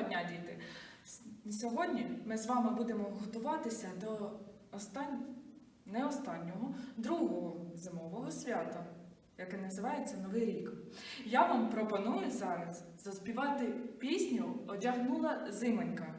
Доброго дня, діти! Сьогодні ми з вами будемо готуватися до остань... не останнього, другого зимового свята, яке називається Новий рік. Я вам пропоную зараз заспівати пісню Одягнула зимонька.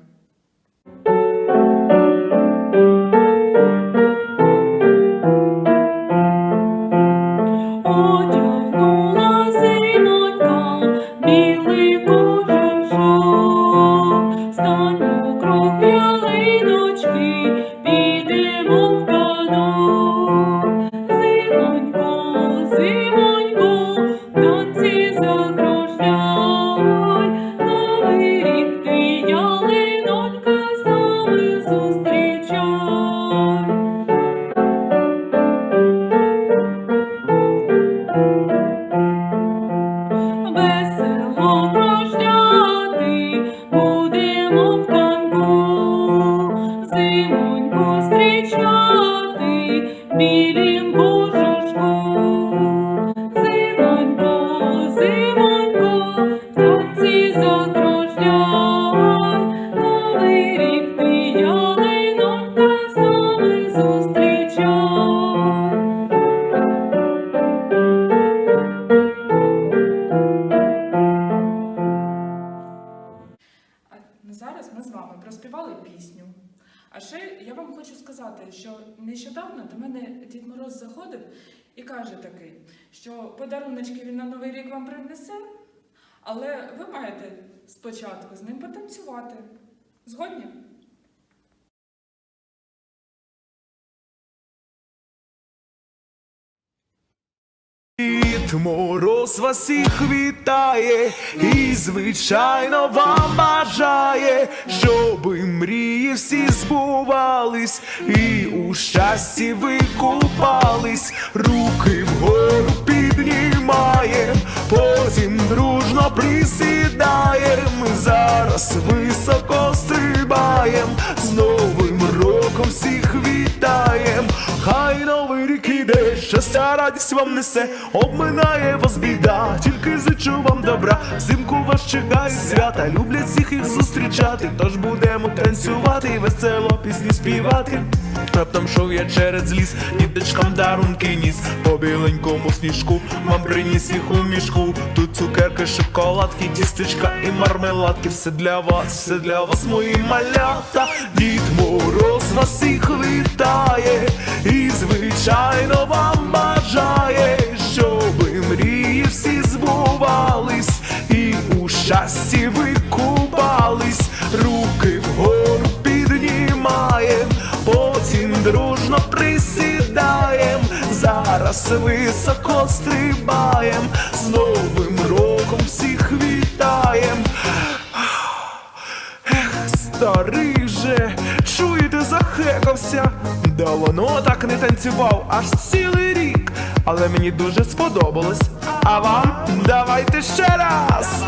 Зараз ми з вами проспівали пісню. А ще я вам хочу сказати, що нещодавно до мене Дід Мороз заходив і каже такий, що подаруночки він на Новий рік вам принесе, але ви маєте спочатку з ним потанцювати. Згодні? Дід Мороз вас всіх вітає і, звичайно, вам бажає, щоби мрії всі збувались, і у щасті ви купались, руки вгору піднімаєм, потім дружно присідаєм, зараз високо щастя, радість вам несе, обминає вас біда, тільки зичу вам добра, взимку вас чекають свята, люблять всіх їх зустрічати, тож будемо танцювати і весело пісні співати. Раптом шов я через ліс, діточкам дарунки ніс, по біленькому сніжку вам приніс їх у мішку. Тут цукерки, шоколадки, тістечка і мармеладки, все для вас, все для вас, мої малята. Дід Мороз вас всіх вітає, і звичайно вам щасті ви купались, руки вгору піднімаєм, потім дружно присідаєм, зараз високо стрибаєм, з Новим роком всіх вітаєм. Ех, старий же, чуєте, захекався. Давно так не танцював, аж цілий рік. Але мені дуже сподобалось. А вам давайте ще раз.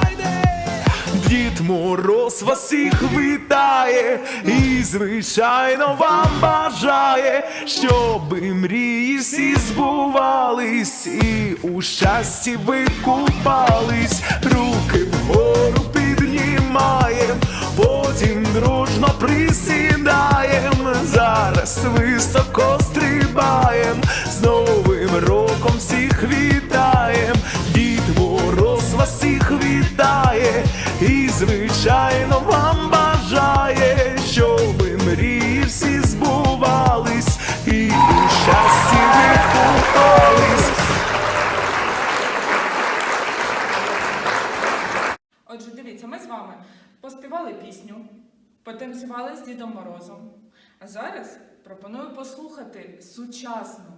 Дід Мороз вас всіх вітає і, звичайно, вам бажає, щоби мрії всі збувались, і у щасті ви купались, руки вгору піднімаєм, потім дружно присідаєм, зараз високо мрії всі збувались, і у щасті ви купались. Отже, дивіться, ми з вами поспівали пісню, потанцювали з Дідом Морозом. А зараз пропоную послухати сучасну,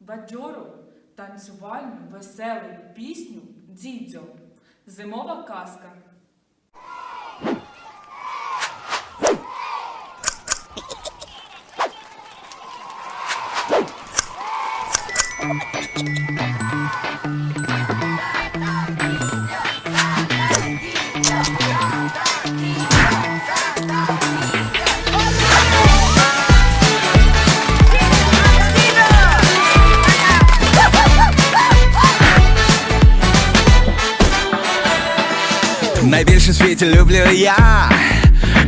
бадьору, танцювальну, веселу пісню Дідзьо. Зимова казка. Найбільше в світі світі люблю я,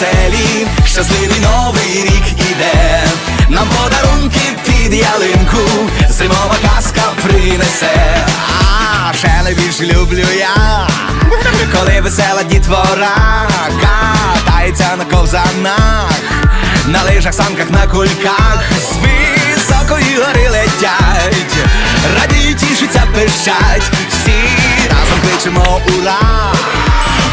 веселі, щасливий новий рік іде, нам подарунки під ялинку, зимова казка принесе. А ще найбільше люблю я, коли весела дітвора катається на ковзанах, на лижах, санках, на кульках, з високої гори летять, радіють, тішаться, пищать, всі разом кличемо ура!